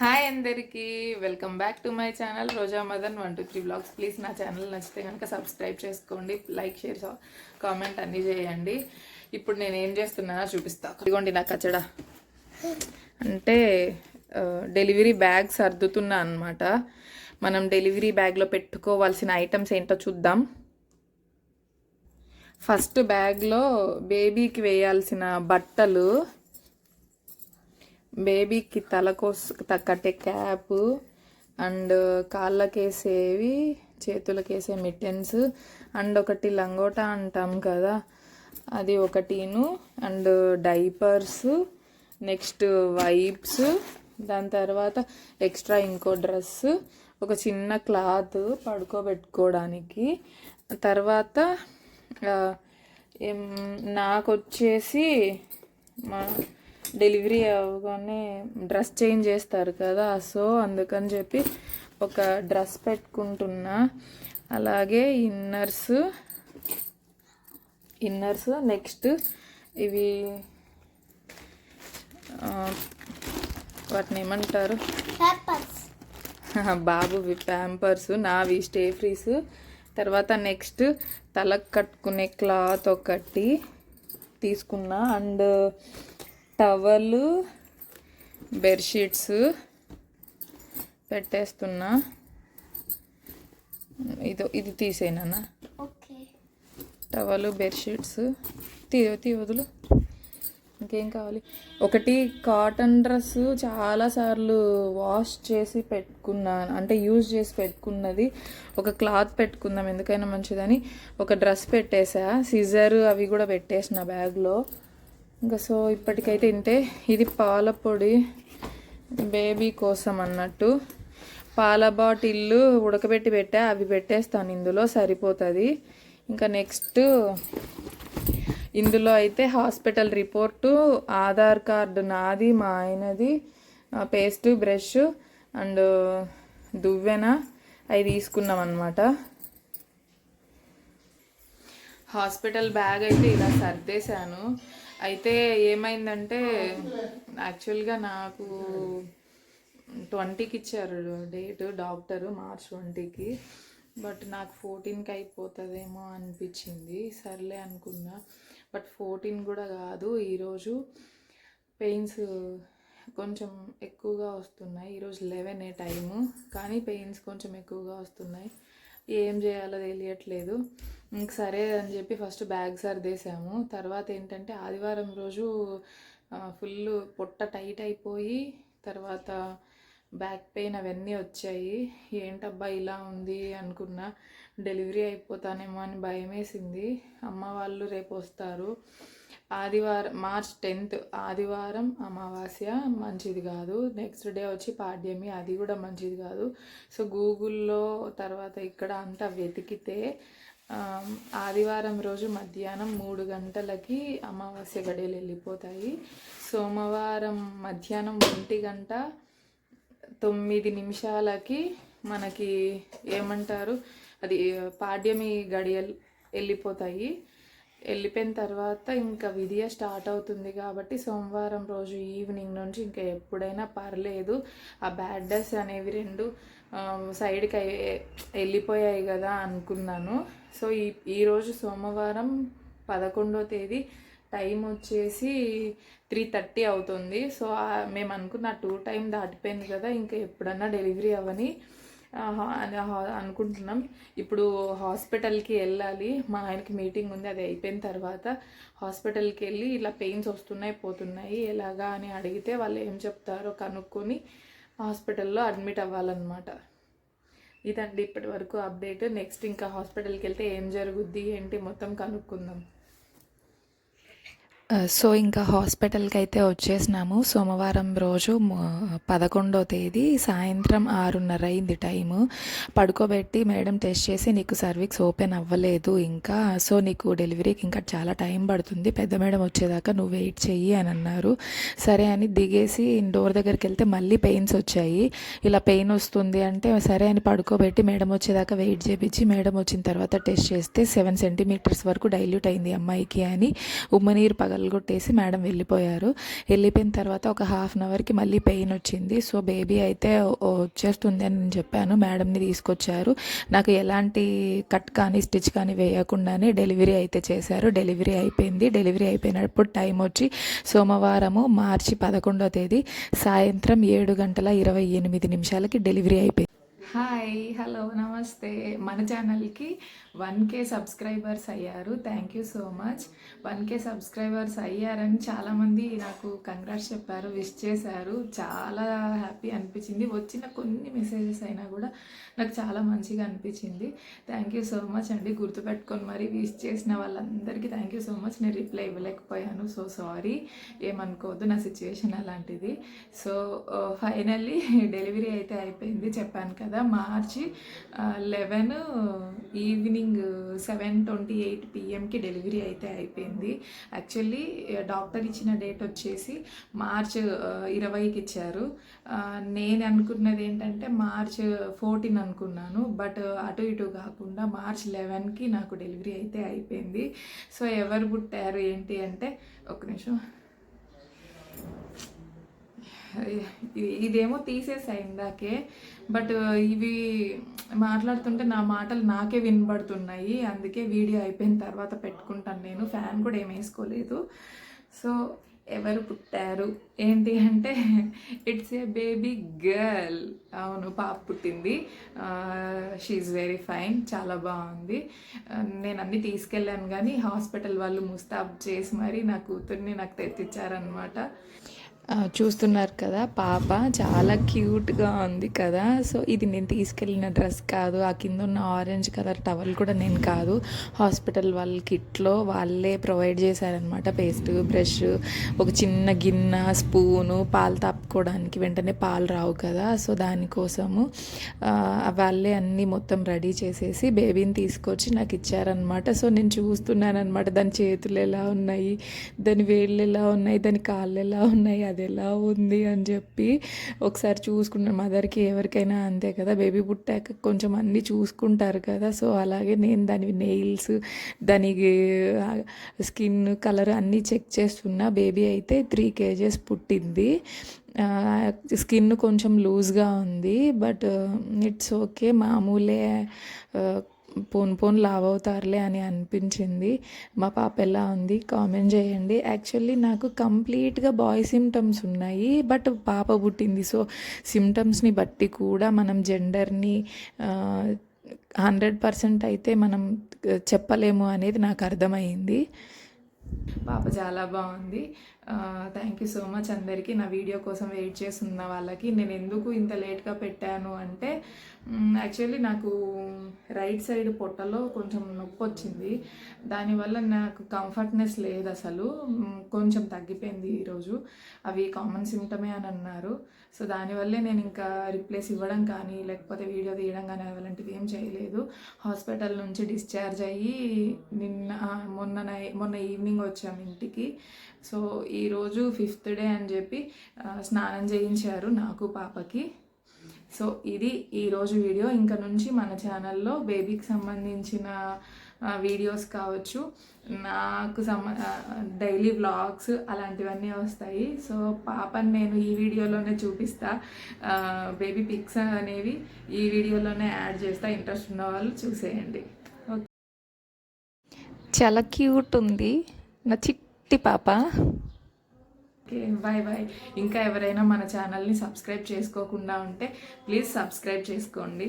Hi అందరికీ. Welcome back to my channel Roja Madan one two three blogs. Please నా channel నచ్చితే కనుక subscribe చేసుకోండి లైక్ షేర్ కామెంట్ అన్నీ చేయండి. ఇప్పుడు నేను ఏం చేస్తున్నానో చూపిస్తా. ఇదిగోండి నా కచ్చడ. అంటే డెలివరీ బ్యాగ్ సర్దుతున్నా అనమాట మనం డెలివరీ బ్యాగ్లో పెట్టుకోవాల్సిన ఐటమ్స్ ఏంటో చూద్దాం. ఫస్ట్ బ్యాగ్లో బేబీకి వేయాల్సిన బట్టలు బేబీకి తలకోస కట్టే క్యాప్ అండ్ కాళ్ళకేసేవి చేతులకేసే మిట్టెన్స్ అండ్ ఒకటి లంగోటా అంటాం కదా అది ఒకటిను అండ్ డైపర్స్ నెక్స్ట్ వైప్స్ దాని తర్వాత ఎక్స్ట్రా ఇంకో డ్రెస్ ఒక చిన్న క్లాత్ పడుకోబెట్టుకోవడానికి తర్వాత నాకు వచ్చేసి మా డెలివరీ అవ్వగానే డ్రెస్ చేంజ్ చేస్తారు కదా సో అందుకని చెప్పి ఒక డ్రెస్ పెట్టుకుంటున్నా. అలాగే ఇన్నర్స్ ఇన్నర్స్ నెక్స్ట్ ఇవి వాటిని ఏమంటారు? బాబువి ప్యాంపర్స్ నావి స్టే ఫ్రీస్ తర్వాత నెక్స్ట్ తలకు కట్టుకునే క్లాత్ ఒకటి తీసుకున్నా. అండ్ టవల్ బెడ్షీట్స్ పెట్టేస్తున్నా. ఇది ఇది తీసేనా ఓకే. Towel bedsheets. తీ తీ వదులు. ఇంకేం కావాలి? ఒకటి కాటన్ డ్రెస్ చాలాసార్లు వాష్ చేసి పెట్టుకున్నాను అంటే యూజ్ చేసి పెట్టుకున్నది. ఒక క్లాత్ పెట్టుకుందాం ఎందుకైనా మంచిదని. ఒక డ్రెస్ పెట్టేసా. సిజర్ అవి కూడా పెట్టేసిన బ్యాగ్లో. ఇంకా సో ఇప్పటికైతే ఇంతే ఇది పాల పొడి బేబీ కోసం అన్నట్టు. పాల బాటిల్లు ఉడకబెట్టి పెట్టా అవి పెట్టేస్తాను ఇందులో సరిపోతుంది. ఇంకా నెక్స్ట్ ఇందులో అయితే హాస్పిటల్ రిపోర్టు ఆధార్ కార్డు నాది మా ఆయనది పేస్ట్ బ్రష్ అండ్ దువ్వెన అవి తీసుకున్నాం అనమాట హాస్పిటల్ బ్యాగ్ అయితే ఇలా సర్దేశాను. అయితే ఏమైందంటే యాక్చువల్గా నాకు ట్వంటీకి ఇచ్చారు డేట్ డాక్టర్ మార్చ్ ట్వంటీకి. బట్ నాకు ఫోర్టీన్కి అయిపోతుందేమో అనిపించింది. సర్లే అనుకున్నా. బట్ ఫోర్టీన్ కూడా కాదు ఈరోజు పెయిన్స్ కొంచెం ఎక్కువగా వస్తున్నాయి. ఈరోజు లెవెన్ ఏ టైము. కానీ పెయిన్స్ కొంచెం ఎక్కువగా వస్తున్నాయి. ఏం చేయాలో తెలియట్లేదు. ఇంక సరే అని చెప్పి ఫస్ట్ బ్యాగ్ సర్దేశాము తర్వాత ఏంటంటే ఆదివారం రోజు ఫుల్ పొట్ట టైట్ అయిపోయి తర్వాత బ్యాక్ పెయిన్ అవన్నీ వచ్చాయి. ఏంటబ్బా ఇలా ఉంది అనుకున్నా డెలివరీ అయిపోతానేమో అని భయం వేసింది అమ్మ వాళ్ళు రేపు వస్తారు. ఆదివారం మార్చ్ టెన్త్ ఆదివారం అమావాస్య మంచిది కాదు. నెక్స్ట్ డే వచ్చి పాడ్యమి అది కూడా మంచిది కాదు. సో గూగుల్లో తర్వాత ఇక్కడ అంతా వెతికితే ఆదివారం రోజు మధ్యాహ్నం మూడు గంటలకి అమావాస్య గడియలు వెళ్ళిపోతాయి. సోమవారం మధ్యాహ్నం ఒంటి గంట తొమ్మిది నిమిషాలకి మనకి ఏమంటారు? అది పాడ్యమి గడియలు వెళ్ళిపోతాయి. వెళ్ళిపోయిన తర్వాత ఇంకా విధియ స్టార్ట్ అవుతుంది కాబట్టి సోమవారం రోజు ఈవినింగ్ నుంచి ఇంకా ఎప్పుడైనా పర్లేదు. ఆ బ్యాడ్ డేస్ అనేవి రెండు సైడ్కి వెళ్ళిపోయాయి కదా అనుకున్నాను. సో ఈ ఈరోజు సోమవారం పదకొండో తేదీ టైం వచ్చేసి త్రీ థర్టీ అవుతుంది. సో మేము అనుకున్న టూ టైం దాటిపోయింది కదా ఇంకా ఎప్పుడన్నా డెలివరీ అవ్వని అని అనుకుంటున్నాం. ఇప్పుడు హాస్పిటల్కి వెళ్ళాలి. మా ఆయనకి మీటింగ్ ఉంది అది అయిపోయిన తర్వాత హాస్పిటల్కి వెళ్ళి ఇలా పెయిన్స్ వస్తున్నాయి పోతున్నాయి ఎలాగా అని అడిగితే వాళ్ళు ఏం చెప్తారో కనుక్కొని హాస్పిటల్లో అడ్మిట్ అవ్వాలన్నమాట. ఇదండి ఇప్పటి వరకు అప్డేట్. నెక్స్ట్ ఇంకా హాస్పిటల్కి వెళ్తే ఏం జరుగుద్ది ఏంటి మొత్తం కనుక్కుందాం. సో ఇంకా హాస్పిటల్కి అయితే వచ్చేసినాము. సోమవారం రోజు పదకొండో తేదీ సాయంత్రం ఆరున్నర అయింది టైము. పడుకోబెట్టి మేడం టెస్ట్ చేసి నీకు సర్వీక్స్ ఓపెన్ అవ్వలేదు ఇంకా. సో నీకు డెలివరీకి ఇంకా చాలా టైం పడుతుంది. పెద్ద మేడం వచ్చేదాకా నువ్వు వెయిట్ చెయ్యి అని అన్నారు. సరే అని దిగేసి డోర్ దగ్గరికి వెళ్తే మళ్ళీ పెయిన్స్ వచ్చాయి. ఇలా పెయిన్ వస్తుంది అంటే సరే అని పడుకోబెట్టి మేడం వచ్చేదాకా వెయిట్ చేపించి మేడం వచ్చిన తర్వాత టెస్ట్ చేస్తే సెవెన్ సెంటీమీటర్స్ వరకు డైల్యూట్ అయింది అమ్మాయికి అని ఉమ్మనీరు పగ పగలగొట్టేసి మేడం వెళ్ళిపోయారు. వెళ్ళిపోయిన తర్వాత ఒక హాఫ్ అన్ అవర్కి మళ్ళీ పెయిన్ వచ్చింది. సో బేబీ అయితే వచ్చేస్తుంది అని నేను చెప్పాను. మేడంని తీసుకొచ్చారు. నాకు ఎలాంటి కట్ కానీ స్టిచ్ కానీ వేయకుండానే డెలివరీ అయితే చేశారు. డెలివరీ అయిపోయింది. డెలివరీ అయిపోయినప్పుడు టైం వచ్చి సోమవారము మార్చి పదకొండో తేదీ సాయంత్రం ఏడు గంటల ఇరవై ఎనిమిది నిమిషాలకి డెలివరీ అయిపోయింది. హాయ్ హలో నమస్తే. మన ఛానల్కి వన్ కే సబ్స్క్రైబర్స్ అయ్యారు. Thank you so much one K subscribers అయ్యారని చాలామంది నాకు కంగ్రాట్స్ చెప్పారు విష్ చేశారు. చాలా హ్యాపీ అనిపించింది. వచ్చిన కొన్ని మెసేజెస్ అయినా కూడా నాకు చాలా మంచిగా అనిపించింది. థ్యాంక్ యూ సో మచ్ అండి. గుర్తుపెట్టుకొని మరి విష్ చేసిన వాళ్ళందరికీ థ్యాంక్ యూ సో మచ్ నేను రిప్లై ఇవ్వలేకపోయాను. సో సారీ ఏమనుకోవద్దు. నా సిచ్యువేషన్ అలాంటిది. సో ఫైనల్లీ డెలివరీ అయితే అయిపోయింది. చెప్పాను కదా March eleven evening seven twenty eight పిఎంకి delivery అయితే అయిపోయింది. యాక్చువల్లీ డాక్టర్ ఇచ్చిన డేట్ వచ్చేసి మార్చ్ ఇరవైకి ఇచ్చారు. నేను అనుకున్నది ఏంటంటే మార్చ్ ఫోర్టీన్ అనుకున్నాను బట్ అటు ఇటు కాకుండా మార్చ్ లెవెన్కి నాకు డెలివరీ అయితే అయిపోయింది. సో ఎవరు పుట్టారు ఏంటి అంటే ఒక నిమిషం. ఇదేమో తీసేసాయి ఇందాకే బట్ ఇవి మాట్లాడుతుంటే నా మాటలు నాకే వినబడుతున్నాయి. అందుకే వీడియో అయిపోయిన తర్వాత పెట్టుకుంటాను నేను. ఫ్యాన్ కూడా ఏం వేసుకోలేదు. సో ఎవరు పుట్టారు? ఏంటి అంటే ఇట్స్ ఏ బేబీ గర్ల్ అవును పాప పుట్టింది. షీఈ్ వెరీ ఫైన్ చాలా బాగుంది. నేను అన్నీ తీసుకెళ్ళాను కానీ హాస్పిటల్ వాళ్ళు ముస్తాబ్ చేసి మరి నా కూతుర్ని నాకు తెచ్చిచ్చారనమాట చూస్తున్నారు కదా పాప చాలా క్యూట్గా ఉంది కదా. సో ఇది నేను తీసుకెళ్ళిన డ్రెస్ కాదు ఆ కింద ఉన్న ఆరెంజ్ కలర్ టవల్ కూడా నేను కాదు. హాస్పిటల్ వాళ్ళ కిట్లో వాళ్ళే ప్రొవైడ్ చేశారనమాట పేస్ట్ బ్రష్ ఒక చిన్న గిన్నె స్పూను పాలు తాపుకోవడానికి వెంటనే పాలు రావు కదా. సో దానికోసము వాళ్ళే అన్నీ మొత్తం రెడీ చేసేసి బేబీని తీసుకొచ్చి నాకు ఇచ్చారనమాట సో నేను చూస్తున్నాను అనమాట దాని చేతులు ఎలా ఉన్నాయి దాని వేళ్ళు ఎలా ఉన్నాయి దాని కాళ్ళు ఎలా ఉన్నాయి అది ఎలా ఉంది అని చెప్పి ఒకసారి చూసుకున్నాను మదర్కి ఎవరికైనా అంతే కదా బేబీ పుట్టాక కొంచెం అన్నీ చూసుకుంటారు కదా. సో అలాగే నేను దాని నెయిల్స్ దానికి స్కిన్ కలర్ అన్నీ చెక్ చేస్తున్నా. బేబీ అయితే త్రీ కేజెస్ పుట్టింది. స్కిన్ కొంచెం లూజ్గా ఉంది. But it's okay. మామూలే పోన్ పోన్ లావ్ అవుతారులే అని అనిపించింది. మా పాప ఎలా ఉంది? కామెంట్ చేయండి. యాక్చువల్లీ నాకు కంప్లీట్గా బాయ్ సిమ్టమ్స్ ఉన్నాయి బట్ పాప పుట్టింది. సో సిమ్టమ్స్ని బట్టి కూడా మనం జెండర్ని హండ్రెడ్ పర్సెంట్ అయితే మనం చెప్పలేము అనేది నాకు అర్థమైంది. పాప చాలా బాగుంది. థ్యాంక్ యూ సో మచ్ అందరికీ. నా వీడియో కోసం వెయిట్ చేస్తున్న వాళ్ళకి. నేను ఎందుకు ఇంత లేట్గా పెట్టాను అంటే యాక్చువల్లీ నాకు రైట్ సైడ్ పొట్టలో కొంచెం నొప్పి వచ్చింది. దానివల్ల నాకు కంఫర్ట్నెస్ లేదు అసలు. కొంచెం తగ్గిపోయింది ఈరోజు అవి కామన్ సిమ్టమే అని అన్నారు. సో దానివల్లే నేను ఇంకా రిప్లేస్ ఇవ్వడం కానీ లేకపోతే వీడియో తీయడం కానీ అలాంటివి ఏం చేయలేదు. హాస్పిటల్ నుంచి డిశ్చార్జ్ అయ్యి నిన్న మొన్న మొన్న ఈవినింగ్ వచ్చాము ఇంటికి. సో ఈరోజు ఫిఫ్త్ డే అని చెప్పి స్నానం చేయించారు నాకు పాపకి. సో ఇది ఈరోజు వీడియో. ఇంకా నుంచి మన ఛానల్లో బేబీకి సంబంధించిన వీడియోస్ కావచ్చు నాకు సంబ డైలీ వ్లాగ్స్ అలాంటివన్నీ వస్తాయి. సో పాపని నేను ఈ వీడియోలోనే చూపిస్తా. బేబీ పిక్స్ అనేవి ఈ వీడియోలోనే యాడ్ చేస్తా. ఇంట్రెస్ట్ ఉన్న వాళ్ళు చూసేయండి. చాలా క్యూట్ ఉంది. నా చిట్టి పాప. Okay bye bye. ఇంకా ఎవరైనా మన ఛానల్ని సబ్స్క్రైబ్ చేసుకోకుండా ఉంటే ప్లీజ్ సబ్స్క్రైబ్ చేసుకోండి.